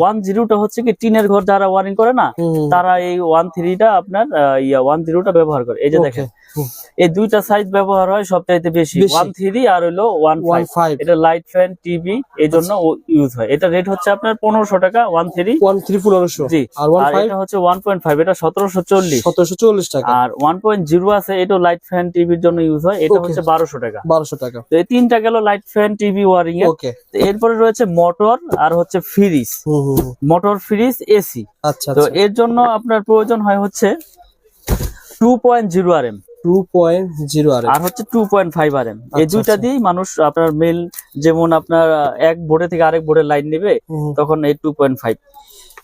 One জিরোটা হচ্ছে কি টিনের ঘর যারা ওয়ারিং করে না তারা এই ওয়ান থ্রিটা আপনার ইয়া ওয়ান জিরোটা ব্যবহার করে। এই যে দেখেন এই দুইটা সাইজ ব্যবহার হয় সবচাইতে বেশি। বেশি। ওয়ান থ্রি আর হলো ওয়ান ফাইভ এটা লাইট ফ্যান টিভি এই জন্য ইউজ হয়। এটা রেট হচ্ছে আপনার পনেরোশো টাকা ওয়ান থ্রি ওয়ান থ্রি পনেরোশো। জি। আর এটা হচ্ছে ওয়ান পয়েন্ট ফাইভ এটা সতেরোশো চল্লিশ। সতেরোশো চল্লিশ টাকা। আর ওয়ান পয়েন্ট জিরো আছে এটা লাইট ফ্যান টিভির জন্য ইউজ হয়। এটা হচ্ছে বারোশো টাকা। বারোশো টাকা। তো এই তিনটা গেল লাইট ফ্যান টিভি ওয়ারিং এরপরে রয়েছে মোটর আর হচ্ছে ফ্রিজ। Motor fridge AC. আচ্ছা তো আচ্ছা। এর জন্য আপনার প্রয়োজন হয় হচ্ছে two point zero R M two point zero R আর হচ্ছে two point five R M এই আচ্ছা, দুইটা আচ্ছা। দিয়েই মানুষ আপনার মেল যেমন আপনার এক বোর্ডে থেকে আরেক বোর্ডের লাইন নেবে তখন এই টু পয়েন্ট ফাইভ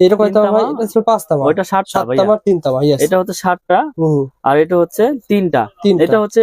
এটা কয় তামা ভাই? এটা ছিল পাঁচ তামা সাত তামা তিন তামা এটা হচ্ছে সাতটা আর এটা হচ্ছে তিনটা। এটা হচ্ছে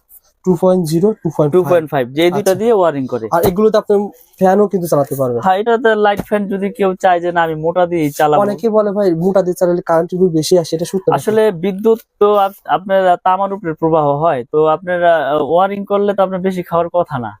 আশি আচ্ছা two point zero two point two point five যে দুইটা আচ্ছা। দিয়ে ওয়ারিং করে। আর এগুলোতে আপনি ফ্যানও কিন্তু চালাতে পারবেন। হ্যাঁ এটাতে লাইট ফ্যান যদি কেউ চায় যে না আমি মোটা দিয়ে চালাবো। অনেকে বলে ভাই মোটা দিয়ে চালালে কারেন্ট বিল বেশি আসে। এটা সত্য আসলে বিদ্যুৎ তো আপ- আপনার তামার উপরে প্রবাহ হয়। তো আপনারা ওয়ারিং করলে তো আপনার বেশি খাওয়ার কথা না।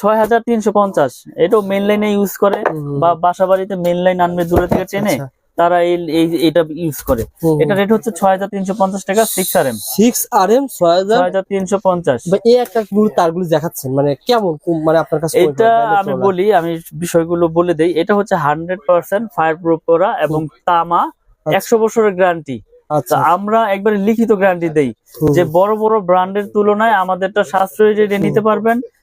ছয় হাজার তিনশো পঞ্চাশ। এটাও মেন লাইনে ইউজ করে বা বাসা বাড়িতে মেন লাইন আনবে দূরে থেকে টেনে তারা এই এটা ইউজ করে। এটা রেট হচ্ছে ছয় হাজার তিনশো পঞ্চাশ টাকা six R M six R M ছয় হাজার? তিনশো পঞ্চাশ। বা এই একটা গুলো তারগুলো দেখাচ্ছেন মানে কেমন মানে আপনার কাছে এটা আমি বলি আমি বিষয়গুলো বলে দেই। এটা হচ্ছে হান্ড্রেড পার্সেন্ট ফায়ার প্রুফ করা এবং তামা একশো বছরের গ্যারান্টি আচ্ছা। আমরা একবারে লিখিত গ্যারান্টি দেই যে বড় বড় ব্র্যান্ডের তুলনায় আমাদেরটা সাশ্রয়ী রেটে নিতে পারবেন।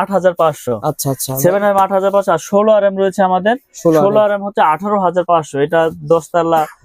আট হাজার পাঁচশো। আচ্ছা আচ্ছা। সেভেন আট হাজার পাঁচশো আর ষোলো আর এম রয়েছে আমাদের। ষোলো ষোলো আর এম হচ্ছে আঠারো হাজার পাঁচশো। এটা দশ দশতলা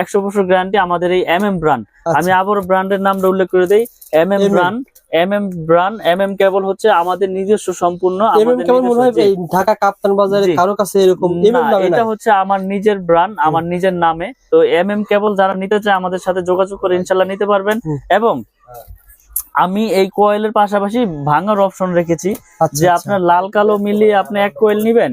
একশো বছর গ্যারান্টি আমাদের এই এম এম ব্রান্ড আমি আবার ব্র্যান্ডের নামটা উল্লেখ করে দেই। M M brand M M brand M M cable হচ্ছে আমাদের নিজস্ব সম্পূর্ণ ঢাকা কাপ্তান বাজারে কারও কাছে এরকম এটা হচ্ছে আমার নিজের ব্র্যান্ড আমার নিজের নামে। তো এম এম কেবল যারা নিতে চায় আমাদের সাথে যোগাযোগ করে ইনশাল্লাহ নিতে পারবেন। এবং আমি এই কোয়েলের পাশাপাশি ভাঙার অপশন রেখেছি আচ্ছা যে আচ্ছা। আপনার লাল কালো মিলিয়ে আপনি এক কোয়েল নিবেন।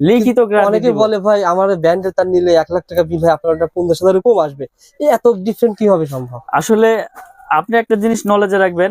লিখিত অনেকে বলে ভাই আমার ব্যান্ডে তার নিলে এক লাখ টাকা বিল হয় আপনার পঞ্চাশ হাজার কম আসবে। এত ডিফারেন্ট কি হবে সম্ভব? আসলে আপনি একটা জিনিস নলেজে রাখবেন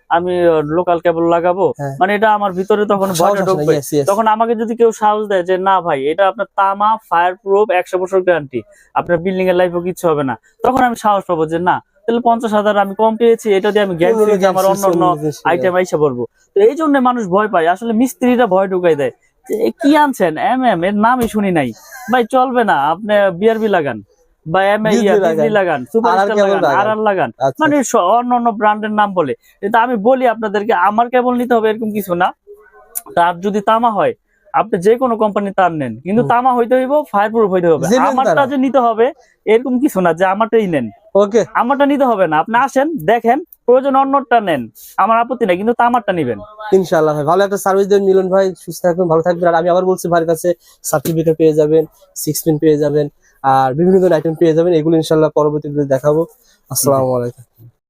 আমি লোকাল কেবল লাগাবো। হ্যাঁ। মানে এটা আমার ভিতরে তখন ভয়টা ঢুকবে. তখন আমাকে যদি কেউ সাহস দেয় যে না ভাই এটা আপনার তামা ফায়ার প্রুফ একশো বছর গ্যারান্টি আপনার বিল্ডিং এর লাইফও কিছু হবে না। তখন আমি সাহস পাবো যে না তাহলে পঞ্চাশ হাজার আমি কম পেয়েছি এটা দিয়ে আমি অন্য আমার অন্য অন্য আইটেম আইসা পড়ব। তো এই জন্য মানুষ ভয় পায়। আসলে ভয় ঢুকাই দেয়। কি আনছেন? এম এম এর নামই শুনি নাই। ভাই চলবে না আপনি বিআরবি লাগান। লাগান। লাগান সুপারস্টার লাগান। লাগান। আর আর লাগান আচ্ছা, মানে অন্য ব্র্যান্ডের নাম বলে। কিন্তু আমি বলি আপনাদেরকে আমার কেবল নিতে হবে এরকম কিছু না। তার যদি তামা হয় আপনি যে কোনো কোম্পানি তার নেন। কিন্তু তামা হইতে হইব ফায়ার প্রুফ হইতে হবে। আমারটা যে নিতে হবে এরকম কিছু না যে আমারটাই নেন। ওকে আমারটা নিতে হবে না। আপনি আসেন দেখেন প্রয়োজন অন্যটা নেন। আমার আপত্তি নাই, কিন্তু তামারটা নেবেন। ইনশাআল্লাহ ভাই, ভালো একটা সার্ভিস দেবেন মিলন ভাই, সুস্থ থাকবেন, ভালো থাকবেন। আর আমি আবার বলছি, ভাইয়ের কাছে সার্টিফিকেট পেয়ে যাবেন সিক্স পেয়ে যাবেন, আর বিভিন্ন ধরনের আইটেম পেয়ে যাবেন, এগুলো ইনশাআল্লাহ পরবর্তীতে দেখাবো। আসসালামু আলাইকুম।